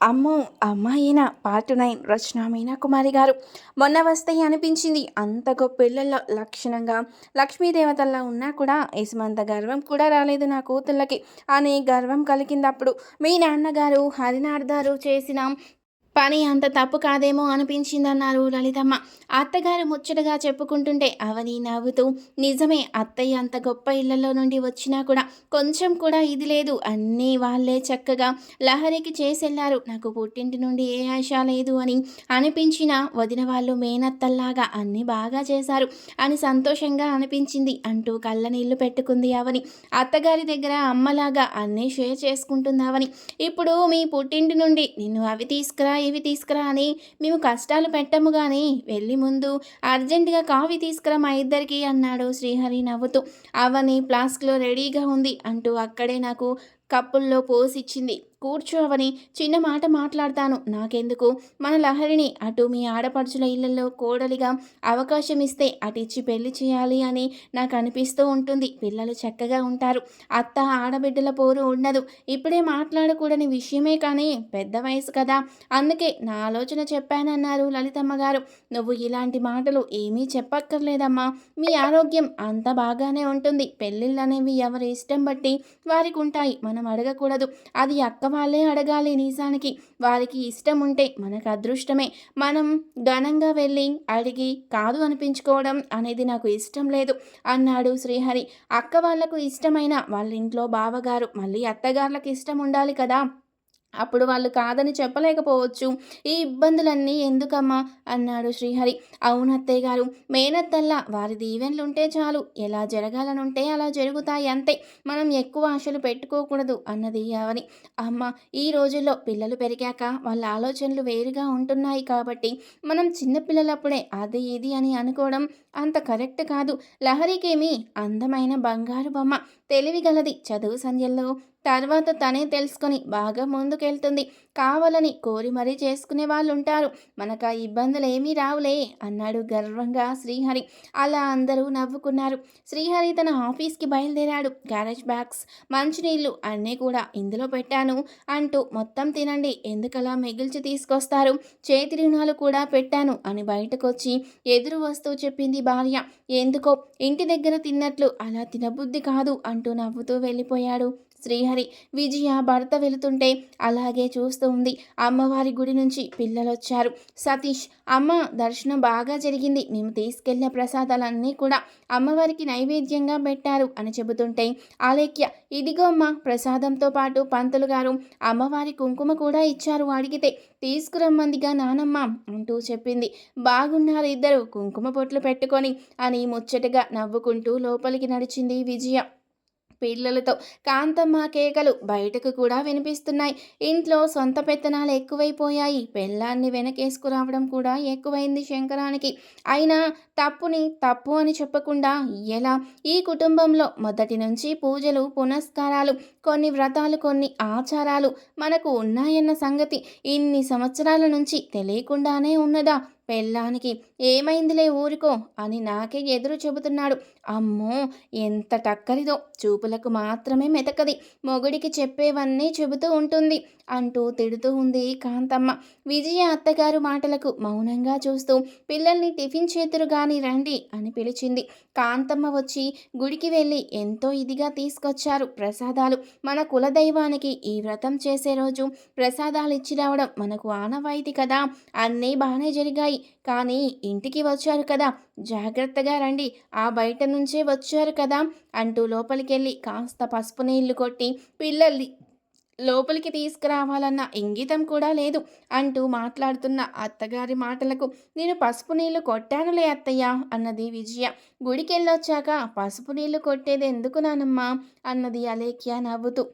అమ్మో అమ్మాయిన part nine Rachana Meena Kumari గారు? మొన్న వస్తే అనిపించింది అంత గొప్ప పిల్లల్లో లక్షణంగా లక్ష్మీదేవతల్లా ఉన్నా కూడా యశమంత గర్వం కూడా రాలేదు నా కూతుళ్ళకి. అని గర్వం కలిగిందప్పుడు మీ నాన్నగారు హరినార్దారు చేసిన పని అంత తప్పు కాదేమో అనిపించిందన్నారు లలితమ్మ. అత్తగారు ముచ్చటగా చెప్పుకుంటుంటే అవని నవ్వుతూ నిజమే అత్తయ్య అంత గొప్ప ఇళ్ళలో నుండి వచ్చినా కూడా కొంచెం కూడా ఇది లేదు. అన్నీ వాళ్ళే చక్కగా లహరికి చేసెళ్ళారు. నాకు పుట్టింటి నుండి ఏ ఆశ లేదు అని అనిపించిన వదిన వాళ్ళు మేనత్తల్లాగా అన్నీ బాగా చేశారు అని సంతోషంగా అనిపించింది. అంటూ కళ్ళ నీళ్ళు పెట్టుకుంది అవని. అత్తగారి దగ్గర అమ్మలాగా అన్నీ షేర్ చేసుకుంటుందావని ఇప్పుడు మీ పుట్టింటి నుండి నిన్ను అవి తీసుకురా ఏవి తీసుకురా అని మేము కష్టాలు పెట్టము కానీ వెళ్ళి ముందు అర్జెంటుగా కాఫీ తీసుకురా మా ఇద్దరికి అన్నాడు శ్రీహరి నవ్వుతూ. అవని ఫ్లాస్క్లో రెడీగా ఉంది అంటూ అక్కడే నాకు కప్పుల్లో పోసిచ్చింది. కూర్చోవని చిన్న మాట మాట్లాడతాను. నాకెందుకు? మన లహరిని అటు మీ ఆడపడుచుల ఇళ్ళలో కోడలిగా అవకాశం ఇస్తే అటిచ్చి పెళ్ళి చేయాలి అని నాకు అనిపిస్తూ ఉంటుంది. పిల్లలు చక్కగా ఉంటారు. అత్త ఆడబిడ్డల పోరు ఉండదు. ఇప్పుడే మాట్లాడకూడని విషయమే కానీ పెద్ద వయసు కదా. అందుకే నా ఆలోచన చెప్పానన్నారు లలితమ్మ గారు. నువ్వు ఇలాంటి మాటలు ఏమీ చెప్పక్కర్లేదమ్మా. మీ ఆరోగ్యం అంత బాగానే ఉంటుంది. పెళ్ళిళ్ళు అనేవి ఎవరి ఇష్టం బట్టి వారికి ఉంటాయి మనం అడగకూడదు. అది అక్క వాళ్ళే అడగాలి నిజానికి. వారికి ఇష్టం ఉంటే మనకు అదృష్టమే. మనం ఘనంగా వెళ్ళి అడిగి కాదు అనిపించుకోవడం అనేది నాకు ఇష్టం లేదు అన్నాడు శ్రీహరి. అక్క వాళ్ళకు ఇష్టమైన వాళ్ళ ఇంట్లో బావగారు మళ్ళీ అత్తగారులకు ఇష్టం ఉండాలి కదా. అప్పుడు వాళ్ళు కాదని చెప్పలేకపోవచ్చు. ఈ ఇబ్బందులన్నీ ఎందుకమ్మా? అన్నాడు శ్రీహరి. అవును అత్తయ్య గారు మేనత్తల్లా వారి దీవెనలుంటే చాలు. ఎలా జరగాలనుంటే అలా జరుగుతాయి అంతే. మనం ఎక్కువ ఆశలు పెట్టుకోకూడదు అన్నది అవని అమ్మ ఈ రోజుల్లో పిల్లలు పెరిగాక వాళ్ళ ఆలోచనలు వేరుగా ఉంటున్నాయి కాబట్టి మనం చిన్నపిల్లలప్పుడే అది ఇది అని అనుకోవడం అంత కరెక్ట్ కాదు. లహరికేమి అందమైన బంగారు బొమ్మ. తెలివిగలది చదువు సంధ్యల్లో. తర్వాత తనే తెలుసుకొని బాగా ముందుకెళ్తుంది. కావాలని కోరి మరీ చేసుకునే వాళ్ళు ఉంటారు మనకు ఆ ఇబ్బందులు ఏమీ రావులే అన్నాడు గర్వంగా శ్రీహరి. అలా అందరూ నవ్వుకున్నారు. శ్రీహరి తన ఆఫీస్కి బయలుదేరాడు. గ్యారేజ్ బ్యాగ్స్ మంచినీళ్ళు అన్నీ కూడా ఇందులో పెట్టాను అంటూ మొత్తం తినండి. ఎందుకలా మిగిల్చి తీసుకొస్తారు? చేతి రుణాలు కూడా పెట్టాను అని బయటకొచ్చి ఎదురు వస్తూ చెప్పింది భార్య. ఎందుకో ఇంటి దగ్గర తిన్నట్లు అలా తినబుద్ధి కాదు అంటూ అంటూ నవ్వుతూ వెళ్ళిపోయాడు. శ్రీహరి విజయ భర్త వెళుతుంటే అలాగే చూస్తూ ఉంది. అమ్మవారి గుడి నుంచి పిల్లలు వచ్చారు సతీష్ అమ్మ దర్శనం బాగా జరిగింది. మేము తీసుకెళ్ళిన ప్రసాదాలన్నీ కూడా అమ్మవారికి నైవేద్యంగా పెట్టారు అని చెబుతుంటే ఆలేఖ్య ఇదిగో అమ్మ ప్రసాదంతో పాటు పంతులు గారు అమ్మవారి కుంకుమ కూడా ఇచ్చారు. అడిగితే తీసుకురమ్మందిగా నానమ్మ అంటూ చెప్పింది. బాగున్నారు ఇద్దరు కుంకుమ పొట్లు పెట్టుకొని అని ముచ్చటగా నవ్వుకుంటూ లోపలికి నడిచింది విజయ. పిల్లలతో కాంతమ్మ కేకలు బయటకు కూడా వినిపిస్తున్నాయి. ఇంట్లో సొంత పెత్తనాలు ఎక్కువైపోయాయి. పెళ్ళాన్ని వెనకేసుకురావడం కూడా ఎక్కువైంది శంకరానికి. అయినా తప్పుని తప్పు అని చెప్పకుండా ఎలా? ఈ కుటుంబంలో మొదటి నుంచి పూజలు పునస్కారాలు కొన్ని వ్రతాలు కొన్ని ఆచారాలు మనకు ఉన్నాయన్న సంగతి ఇన్ని సంవత్సరాల నుంచి తెలియకుండానే ఉన్నదా? పెళ్ళానికి ఏమైందిలే ఊరుకో అని నాకే ఎదురు చెబుతున్నాడు. అమ్మో ఎంత టక్కరిదో. చూపులకు మాత్రమే మెతకది. మొగుడికి చెప్పేవన్నీ చెబుతూ ఉంటుంది. అంటూ తిడుతూ ఉంది కాంతమ్మ. విజయ అత్తగారు మాటలకు మౌనంగా చూస్తూ పిల్లల్ని టిఫిన్ చేతురు గాని రండి అని పిలిచింది. కాంతమ్మ వచ్చి గుడికి వెళ్ళి ఎంతో ఇదిగా తీసుకొచ్చారు ప్రసాదాలు. మన కులదైవానికి ఈ వ్రతం చేసే రోజు ప్రసాదాలు ఇచ్చి రావడం మనకు ఆనవాయితీ కదా. అన్నీ బాగానే జరిగాయి. కానీ ఇంటికి వచ్చారు కదా. జాగ్రత్తగా రండి. ఆ బయట నుంచే వచ్చారు కదా. అంటూ లోపలికెళ్ళి కాస్త పసుపు నీళ్ళు కొట్టి పిల్లల్ని లోపలికి తీసుకురావాలన్న ఇంగితం కూడా లేదు అంటూ మాట్లాడుతున్న అత్తగారి మాటలకు నేను పసుపు నీళ్ళు కొట్టానులే అత్తయ్య అన్నది విజయ. గుడికెళ్ళొచ్చాక పసుపు నీళ్ళు కొట్టేది ఎందుకు నానమ్మా? అన్నది అలేఖ్య నవ్వుతూ.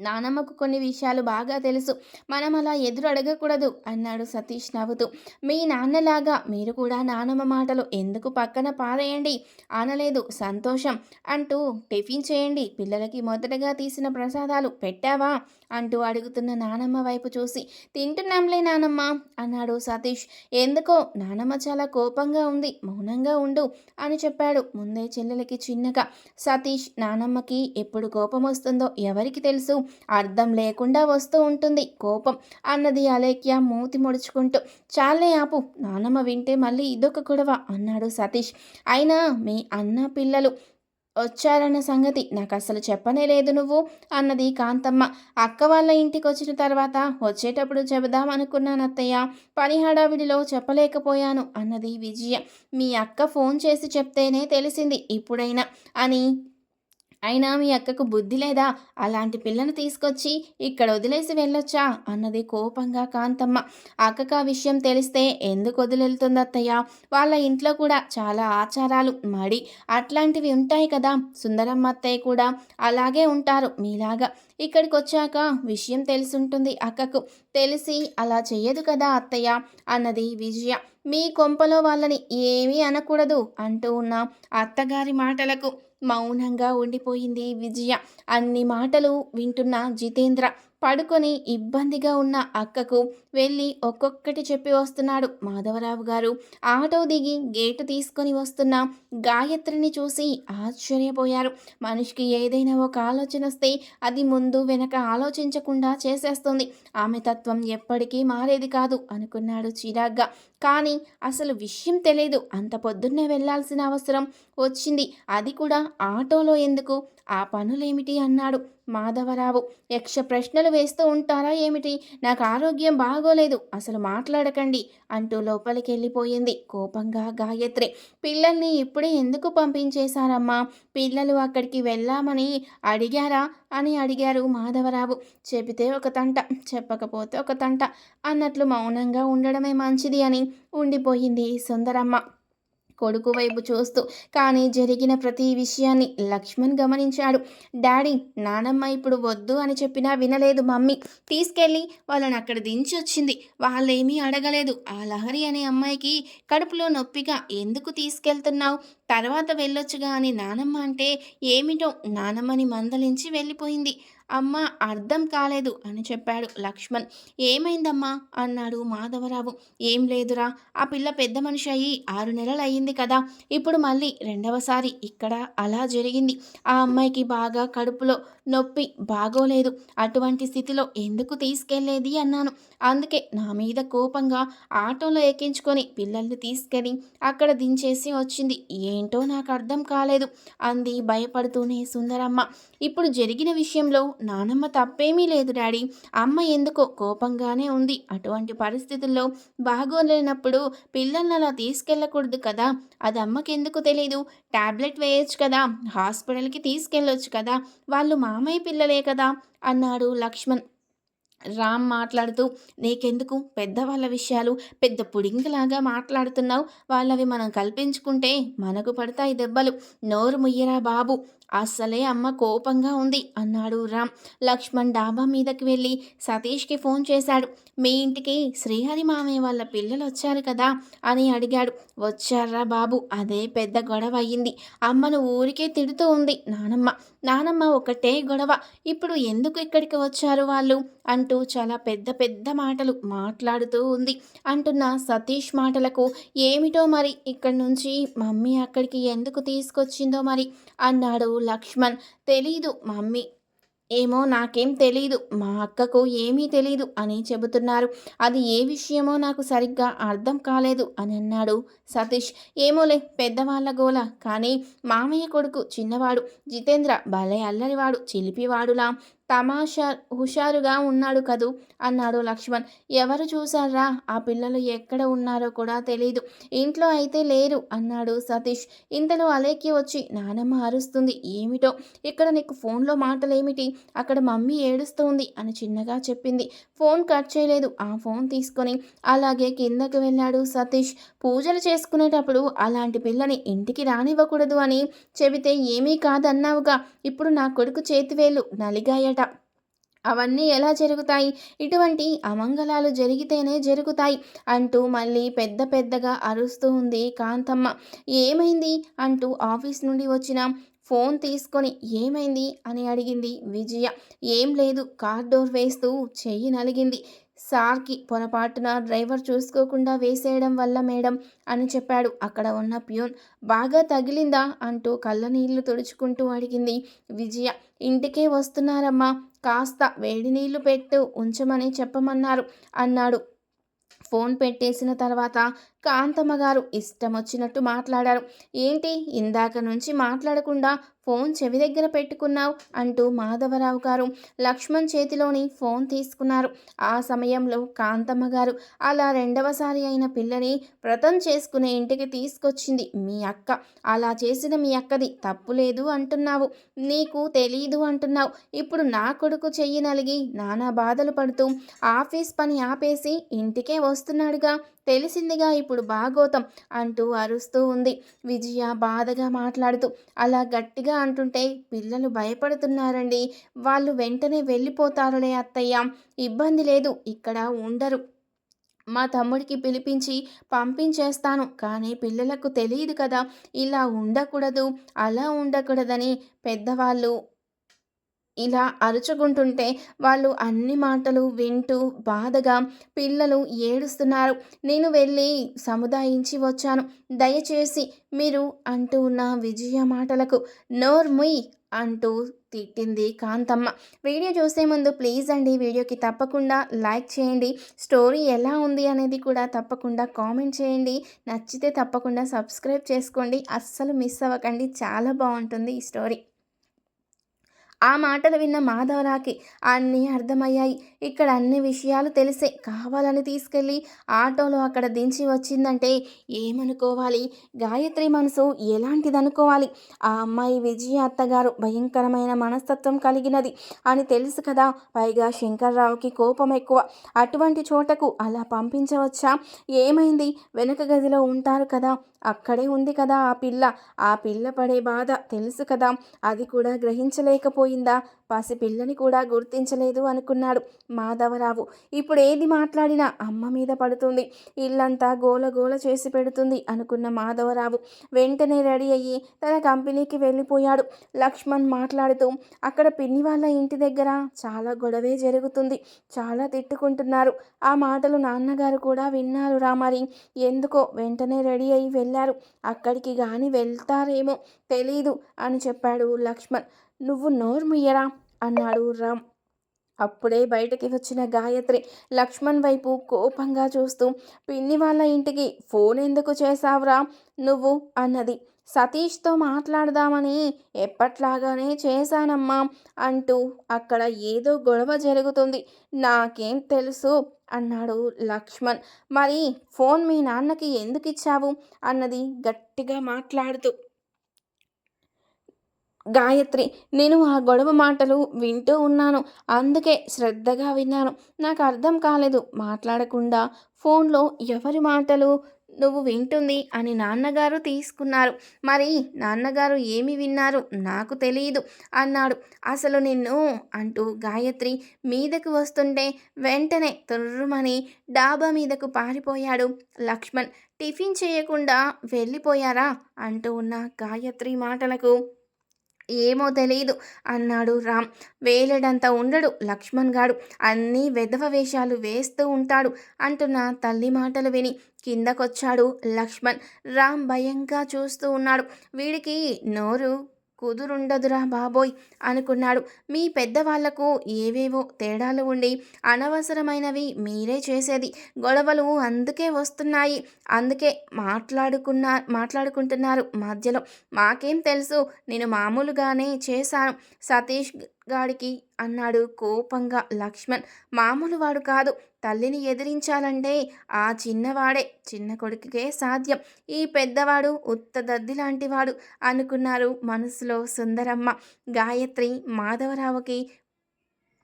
నానమ్మకు కొన్ని విషయాలు బాగా తెలుసు. మనం అలా ఎదురు అడగకూడదు అన్నాడు సతీష్ నవ్వుతూ. మీ నాన్నలాగా మీరు కూడా నానమ్మ మాటలు ఎందుకు పక్కన పారేయండి? అనలేదు సంతోషం. అంటూ టిఫిన్ చేయండి పిల్లలకి మొదటగా తీసిన ప్రసాదాలు పెట్టావా? అంటూ అడుగుతున్న నానమ్మ వైపు చూసి. తింటున్నాంలే నానమ్మ అన్నాడు సతీష్. ఎందుకో? నానమ్మ చాలా కోపంగా ఉంది మౌనంగా ఉండు అని చెప్పాడు ముందే చెల్లెలకి చిన్నగా. సతీష్ నానమ్మకి ఎప్పుడు కోపం వస్తుందో ఎవరికి తెలుసు? అర్థం లేకుండా వస్తూ ఉంటుంది. కోపం అన్నది అలేఖ్య మూతి ముడుచుకుంటూ చాలే ఆపు నానమ్మ వింటే మళ్ళీ ఇదొక గొడవ అన్నాడు సతీష్. అయినా మీ అన్న పిల్లలు వచ్చారన్న సంగతి నాకు అసలు చెప్పనే లేదు నువ్వు అన్నది కాంతమ్మ. అక్క వాళ్ళ ఇంటికి వచ్చిన తర్వాత వచ్చేటప్పుడు చెబుదాం అనుకున్నాను అత్తయ్య పని హడావిడిలో చెప్పలేకపోయాను అన్నది విజయ. మీ అక్క ఫోన్ చేసి చెప్తేనే తెలిసింది ఇప్పుడైనా అని అయినా మీ అక్కకు బుద్ధి లేదా? అలాంటి పిల్లను తీసుకొచ్చి ఇక్కడ వదిలేసి వెళ్ళొచ్చా? అన్నది కోపంగా కాంతమ్మ. అక్కకు ఆ విషయం తెలిస్తే ఎందుకు వదిలేళ్తుంది అత్తయ్య వాళ్ళ ఇంట్లో కూడా చాలా ఆచారాలు మడి అట్లాంటివి ఉంటాయి కదా? సుందరమ్మ అత్తయ్య కూడా అలాగే ఉంటారు మీలాగా. ఇక్కడికి వచ్చాక విషయం తెలుసుంటుంది అక్కకు. తెలిసి అలా చెయ్యదు కదా అత్తయ్య? అన్నది విజయ. మీ కొంపలో వాళ్ళని ఏమీ అనకూడదు అంటూ ఉన్న అత్తగారి మాటలకు మౌనంగా ఉండిపోయింది విజయ. అన్ని మాటలు వింటున్న జితేంద్ర పడుకొని ఇబ్బందిగా ఉన్న అక్కకు వెళ్ళి ఒక్కొక్కటి చెప్పి వస్తున్నాడు మాధవరావు గారు. ఆటో దిగి గేటు తీసుకొని వస్తున్న గాయత్రిని చూసి ఆశ్చర్యపోయారు. మనిషికి ఏదైనా ఒక ఆలోచన వస్తే అది ముందు వెనక ఆలోచించకుండా చేసేస్తుంది. ఆమె తత్వం ఎప్పటికీ మారేది కాదు అనుకున్నాడు చిరాగ్గా. కానీ అసలు విషయం తెలియదు అంత పొద్దున్నే వెళ్ళాల్సిన అవసరం వచ్చింది. అది కూడా ఆటోలో ఎందుకు? ఆ పనులేమిటి? అన్నాడు. మాధవరావు యక్ష ప్రశ్నలు వేస్తూ ఉంటారా ఏమిటి? నాకు ఆరోగ్యం బాగోలేదు అసలు మాట్లాడకండి అంటూ లోపలికి వెళ్ళిపోయింది కోపంగా గాయత్రి. పిల్లల్ని ఇప్పుడే ఎందుకు పంపించేశారమ్మా? పిల్లలు అక్కడికి వెళ్ళామని అడిగారా? అని అడిగారు మాధవరావు. చెబితే ఒక తంట చెప్పకపోతే ఒక తంట అన్నట్లు మౌనంగా ఉండడమే మంచిది అని ఉండిపోయింది సుందరమ్మ. కొడుకు వైపు చూస్తూ కానీ జరిగిన ప్రతి విషయాన్ని లక్ష్మణ్ గమనించాడు. డాడీ నానమ్మ ఇప్పుడు వద్దు అని చెప్పినా వినలేదు మమ్మీ. తీసుకెళ్ళి వాళ్ళని అక్కడ దించి వచ్చింది. వాళ్ళేమీ అడగలేదు. ఆ లహరి అనే అమ్మాయికి కడుపులో నొప్పిగా ఎందుకు తీసుకెళ్తున్నావు? తర్వాత వెళ్ళొచ్చుగా అని నానమ్మ అంటే ఏమిటో నానమ్మని మందలించి వెళ్ళిపోయింది. అమ్మ అర్థం కాలేదు అని చెప్పాడు లక్ష్మణ్. ఏమైందమ్మా? అన్నాడు మాధవరావు. ఏం లేదురా ఆ పిల్ల పెద్ద మనిషి అయ్యి ఆరు నెలలు అయ్యింది కదా. ఇప్పుడు మళ్ళీ రెండవసారి ఇక్కడ అలా జరిగింది. ఆ అమ్మాయికి బాగా కడుపులో నొప్పి బాగోలేదు. అటువంటి స్థితిలో ఎందుకు తీసుకెళ్ళేది అన్నాను. అందుకే నా మీద కోపంగా ఆటోలో ఎక్కించుకొని పిల్లల్ని తీసుకెళ్ళి అక్కడ దించేసి వచ్చింది. ఏంటో నాకు అర్థం కాలేదు. అంది భయపడుతూనే సుందరమ్మ. ఇప్పుడు జరిగిన విషయంలో నానమ్మ తప్పేమీ లేదు డాడీ. అమ్మ ఎందుకో కోపంగానే ఉంది. అటువంటి పరిస్థితుల్లో బాగోలేనప్పుడు పిల్లల్ని అలా తీసుకెళ్ళకూడదు కదా? అది అమ్మకి ఎందుకు తెలీదు. టాబ్లెట్ వేయొచ్చు కదా? హాస్పిటల్కి తీసుకెళ్ళొచ్చు కదా? వాళ్ళు మామయ్య పిల్లలే కదా? అన్నాడు లక్ష్మణ్. రామ్ మాట్లాడుతూ నీకెందుకు? పెద్దవాళ్ళ విషయాలు పెద్ద పుడింగిలాగా మాట్లాడుతున్నావు. వాళ్ళవి మనం కల్పించుకుంటే మనకు పడతాయి దెబ్బలు. నోరు ముయ్యరా బాబు. అస్సలే అమ్మ కోపంగా ఉంది అన్నాడు రామ్. లక్ష్మణ్ డాబా మీదకి వెళ్ళి సతీష్కి ఫోన్ చేశాడు. మీ ఇంటికి శ్రీహరి మామయ్య వాళ్ళ పిల్లలు వచ్చారు కదా అని అడిగాడు. వచ్చారా బాబు అదే పెద్ద గొడవ అయ్యింది. అమ్మను ఊరికే తిడుతూ ఉంది నానమ్మ. నానమ్మ ఒకటే గొడవ. ఇప్పుడు ఎందుకు ఇక్కడికి వచ్చారు వాళ్ళు? అంటూ చాలా పెద్ద పెద్ద మాటలు మాట్లాడుతూ ఉంది. అంటున్న సతీష్ మాటలకు ఏమిటో మరి ఇక్కడి నుంచి మమ్మీ అక్కడికి ఎందుకు తీసుకొచ్చిందో మరి? అన్నాడు లక్ష్మణ్. తెలీదు మమ్మీ. ఏమో నాకేం తెలీదు మా అక్కకు ఏమీ తెలీదు అని చెబుతున్నారు. అది ఏ విషయమో నాకు సరిగ్గా అర్థం కాలేదు అని అన్నాడు సతీష్. ఏమోలే పెద్దవాళ్ళ గోల. కానీ మామయ్య కొడుకు చిన్నవాడు. జితేంద్ర భలే అల్లరివాడు చిలిపివాడులా. తమాషా హుషారుగా ఉన్నాడు కదూ? అన్నాడు లక్ష్మణ్. ఎవరు చూశారా ఆ పిల్లలు ఎక్కడ ఉన్నారో కూడా తెలీదు. ఇంట్లో అయితే లేరు అన్నాడు సతీష్. ఇంతలో అలేకి వచ్చి నానమ్మ అరుస్తుంది. ఏమిటో? ఇక్కడ నీకు ఫోన్లో మాటలేమిటి? అక్కడ మమ్మీ ఏడుస్తోంది అని చిన్నగా చెప్పింది. ఫోన్ కట్ చేయలేదు ఆ ఫోన్ తీసుకొని అలాగే కిందకు వెళ్ళాడు సతీష్. పూజలు చేసుకునేటప్పుడు అలాంటి పిల్లని ఇంటికి రానివ్వకూడదు అని చెబితే ఏమీ కాదన్నావుగా. ఇప్పుడు నా కొడుకు చేతివేలు నలిగాయట. అవన్నీ ఎలా జరుగుతాయి? ఇటువంటి అమంగళాలు జరిగితేనే జరుగుతాయి అంటూ మళ్ళీ పెద్ద పెద్దగా అరుస్తూ ఉంది కాంతమ్మ. ఏమైంది? అంటూ ఆఫీస్ నుండి వచ్చిన ఫోన్ తీసుకొని ఏమైంది? అని అడిగింది విజయ. ఏం లేదు కార్ డోర్ వేస్తూ చెయ్యి నలిగింది. సార్కి పొరపాటున డ్రైవర్ చూసుకోకుండా వేసేయడం వల్ల మేడం అని చెప్పాడు. అక్కడ ఉన్న ప్యూన్ బాగా తగిలిందా? అంటూ కళ్ళ నీళ్ళు తుడుచుకుంటూ అడిగింది విజయ. ఇంటికే వస్తున్నారమ్మా కాస్త వేడి నీళ్ళు పెట్టు ఉంచమని చెప్పమన్నారు అన్నాడు. ఫోన్ పెట్టేసిన తర్వాత కాంతమ్మ గారు ఇష్టం వచ్చినట్టు మాట్లాడారు. ఏంటి? ఇందాక నుంచి మాట్లాడకుండా ఫోన్ చెవి దగ్గర పెట్టుకున్నావు అంటూ మాధవరావు గారు లక్ష్మణ్ చేతిలోని ఫోన్ తీసుకున్నారు. ఆ సమయంలో కాంతమ్మ గారు అలా రెండవసారి అయిన పిల్లని వ్రతం చేసుకునే ఇంటికి తీసుకొచ్చింది. మీ అక్క. అలా చేసిన మీ అక్కది తప్పు లేదు అంటున్నావు. నీకు తెలీదు అంటున్నావు. ఇప్పుడు నా కొడుకు చెయ్యి నలిగి నానా బాధలు పడుతూ ఆఫీస్ పని ఆపేసి ఇంటికే వస్తున్నాడుగా. తెలిసిందిగా ఇప్పుడు బాగోతం అంటూ అరుస్తూ ఉంది. విజయ బాధగా మాట్లాడుతూ అలా గట్టిగా అంటుంటే పిల్లలు భయపడుతున్నారండి. వాళ్ళు వెంటనే వెళ్ళిపోతారులే అత్తయ్య. ఇబ్బంది లేదు ఇక్కడ ఉండరు. మా తమ్ముడికి పిలిపించి పంపించేస్తాను కానీ పిల్లలకు తెలియదు కదా. ఇలా ఉండకూడదు అలా ఉండకూడదని పెద్దవాళ్ళు ఇలా అరుచుకుంటుంటే వాళ్ళు అన్ని మాటలు వింటూ బాధగా పిల్లలు ఏడుస్తున్నారు. నేను వెళ్ళి సముదాయించి వచ్చాను. దయచేసి మీరు అంటూ ఉన్న విజయ మాటలకు నోర్ముయ్ అంటూ తిట్టింది కాంతమ్మ. వీడియో చూసే ముందు ప్లీజ్ అండి వీడియోకి తప్పకుండా లైక్ చేయండి. స్టోరీ ఎలా ఉంది అనేది కూడా తప్పకుండా కామెంట్ చేయండి. నచ్చితే తప్పకుండా సబ్స్క్రైబ్ చేసుకోండి. అస్సలు మిస్ అవ్వకండి. చాలా బాగుంటుంది ఈ స్టోరీ. ఆ మాటలు విన్న మాధవరాకి అన్నీ అర్థమయ్యాయి. ఇక్కడ అన్ని విషయాలు తెలిసే కావాలని తీసుకెళ్ళి ఆటోలో అక్కడ దించి వచ్చిందంటే ఏమనుకోవాలి? గాయత్రి మనసు ఎలాంటిది అనుకోవాలి ఆ అమ్మాయి విజయ అత్తగారు భయంకరమైన మనస్తత్వం కలిగినది అని తెలుసు కదా. పైగా శంకర్రావుకి కోపం ఎక్కువ. అటువంటి చోటకు అలా పంపించవచ్చా? ఏమైంది? వెనుక గదిలో ఉంటారు కదా. అక్కడే ఉంది కదా ఆ పిల్ల. ఆ పిల్ల పడే బాధ తెలుసు కదా. అది కూడా గ్రహించలేకపోయిందా? పసిపిల్లని కూడా గుర్తించలేదు అనుకున్నాడు మాధవరావు. ఇప్పుడు ఏది మాట్లాడినా అమ్మ మీద పడుతుంది. ఇల్లంతా గోల గోల చేసి పెడుతుంది అనుకున్న మాధవరావు. వెంటనే రెడీ అయ్యి తన కంపెనీకి వెళ్ళిపోయాడు. లక్ష్మణ్ మాట్లాడుతూ అక్కడ పిన్ని వాళ్ళ ఇంటి దగ్గర చాలా గొడవే జరుగుతుంది. చాలా తిట్టుకుంటున్నారు. ఆ మాటలు నాన్నగారు కూడా విన్నారు రా మరి. ఎందుకో వెంటనే రెడీ అయ్యి వెళ్ళారు. అక్కడికి కానీ వెళ్తారేమో తెలీదు అని చెప్పాడు లక్ష్మణ్. నువ్వు నోర్ముయ్యరా? అన్నాడు రామ్. అప్పుడే బయటకి వచ్చిన గాయత్రి లక్ష్మణ్ వైపు కోపంగా చూస్తూ పిన్ని వాళ్ళ ఇంటికి ఫోన్ ఎందుకు చేశావురా? నువ్వు అన్నది. సతీష్తో మాట్లాడదామని ఎప్పట్లాగానే చేశానమ్మా అంటూ అక్కడ ఏదో గొడవ జరుగుతుంది. నాకేం తెలుసు అన్నాడు లక్ష్మణ్. మరి ఫోన్ మీ నాన్నకి ఎందుకు ఇచ్చావు? అన్నది గట్టిగా మాట్లాడుతూ. గాయత్రి నేను ఆ గొడవ మాటలు వింటూ ఉన్నాను. అందుకే శ్రద్ధగా విన్నాను. నాకు అర్థం కాలేదు. మాట్లాడకుండా ఫోన్లో ఎవరి మాటలు నువ్వు వింటుంది అని నాన్నగారు తీసుకున్నారు. మరి నాన్నగారు ఏమి విన్నారు? నాకు తెలియదు అన్నాడు. అసలు నిన్ను అంటూ గాయత్రి మీదకు వస్తుంటే వెంటనే తుర్రుమని డాబా మీదకు పారిపోయాడు. లక్ష్మణ్ టిఫిన్ చేయకుండా వెళ్ళిపోయారా? అంటూ ఉన్న గాయత్రి మాటలకు ఏమో తెలియదు అన్నాడు రామ్. వేలడంత ఉండడు లక్ష్మణ్ గాడు. అన్నీ వెధవ వేషాలు వేస్తూ ఉంటాడు అంటున్న తల్లి మాటలు విని కిందకొచ్చాడు లక్ష్మణ్. రామ్ భయంగా చూస్తూ ఉన్నాడు. వీడికి నోరు కుదురుండదురా బాబోయ్ అనుకున్నాడు. మీ పెద్దవాళ్ళకు ఏవేవో తేడాలు ఉండి అనవసరమైనవి మీరే చేసేది. గొడవలు అందుకే వస్తున్నాయి. అందుకే మాట్లాడుకున్న మాట్లాడుకుంటున్నారు మధ్యలో. మాకేం తెలుసు నేను మామూలుగానే చేశాను. సతీష్ గాడికి అన్నాడు కోపంగా లక్ష్మణ్. మామూలు వాడు కాదు. తల్లిని ఎదిరించాలంటే ఆ చిన్నవాడే చిన్న కొడుకుకే సాధ్యం. ఈ పెద్దవాడు ఉత్తదద్ది లాంటివాడు అనుకున్నారు మనసులో సుందరమ్మ. గాయత్రి మాధవరావుకి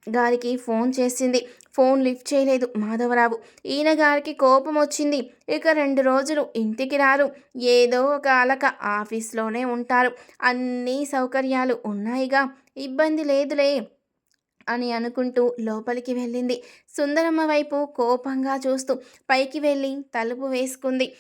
గారికి ఫోన్ చేసింది. ఫోన్ లిఫ్ట్ చేయలేదు మాధవరావు. ఈయన గారికి కోపం వచ్చింది. ఇక రెండు రోజులు ఇంటికి రారు. ఏదో ఒక అలక ఆఫీస్లోనే ఉంటారు. అన్ని సౌకర్యాలు ఉన్నాయిగా. ఇబ్బంది లేదులే. అని అనుకుంటూ లోపలికి వెళ్ళింది. సుందరమ్మ వైపు కోపంగా చూస్తూ పైకి వెళ్ళి తలుపు వేసుకుంది.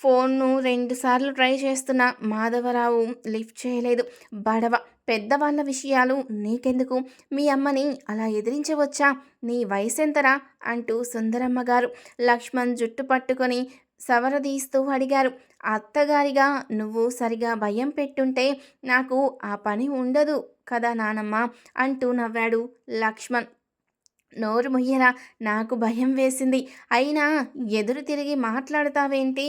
ఫోన్ను రెండుసార్లు ట్రై చేస్తున్న మాధవరావు లిఫ్ట్ చేయలేదు. బడవ పెద్దవాళ్ళ విషయాలు నీకెందుకు? మీ అమ్మని అలా ఎదిరించవచ్చా? నీ వయసెంతరా? అంటూ సుందరమ్మ గారు లక్ష్మణ్ జుట్టు పట్టుకొని సవరదీస్తూ అడిగారు. అత్తగారిగా నువ్వు సరిగా భయం పెట్టుంటే నాకు ఆ పని ఉండదు. కదా నానమ్మ అంటూ నవ్వాడు లక్ష్మణ్. నోరు ముయ్యరా నాకు భయం వేసింది. అయినా ఎదురు తిరిగి మాట్లాడతావేంటి?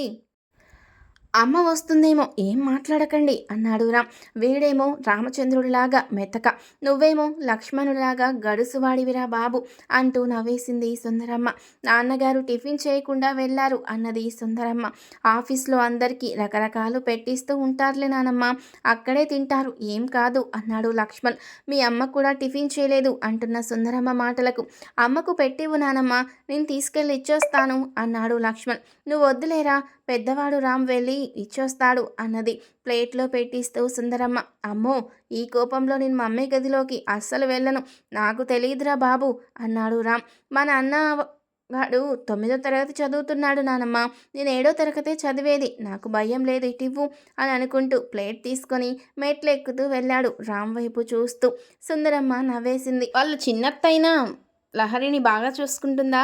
అమ్మ వస్తుందేమో ఏం మాట్లాడకండి అన్నాడు రామ్. వీడేమో రామచంద్రుడిలాగా మెతక నువ్వేమో లక్ష్మణుడిలాగా గడుసువాడివిరా బాబు అంటూ నవ్వేసింది సుందరమ్మ. నాన్నగారు టిఫిన్ చేయకుండా వెళ్ళారు అన్నది సుందరమ్మ. ఆఫీస్లో అందరికీ రకరకాలు పెట్టిస్తూ ఉంటారులే నానమ్మ. అక్కడే తింటారు ఏం కాదు అన్నాడు లక్ష్మణ్. మీ అమ్మ కూడా టిఫిన్ చేయలేదు అంటున్న సుందరమ్మ మాటలకు. అమ్మకు పెట్టివు నానమ్మ నేను తీసుకెళ్ళి ఇచ్చేస్తాను అన్నాడు లక్ష్మణ్. నువ్వు వద్దులేరా పెద్దవాడు రామ్ వెళ్ళి ఇచ్చొస్తాడు అన్నది. ప్లేట్లో పెట్టిస్తూ సుందరమ్మ అమ్మో ఈ కోపంలో నేను మమ్మీ గదిలోకి అస్సలు వెళ్ళను. నాకు తెలియదురా బాబు అన్నాడు రామ్. మా నాన్న వాడు తొమ్మిదో తరగతి చదువుతున్నాడు నానమ్మ. నేను ఏడో తరగతే చదివేది. నాకు భయం లేదు ఇటివ్వు అని అనుకుంటూ ప్లేట్ తీసుకొని మెట్లు ఎక్కుతూ వెళ్ళాడు రామ్ వైపు చూస్తూ. సుందరమ్మ నవ్వేసింది. వాళ్ళు చిన్నత్తైనా లహరిని బాగా చూసుకుంటుందా?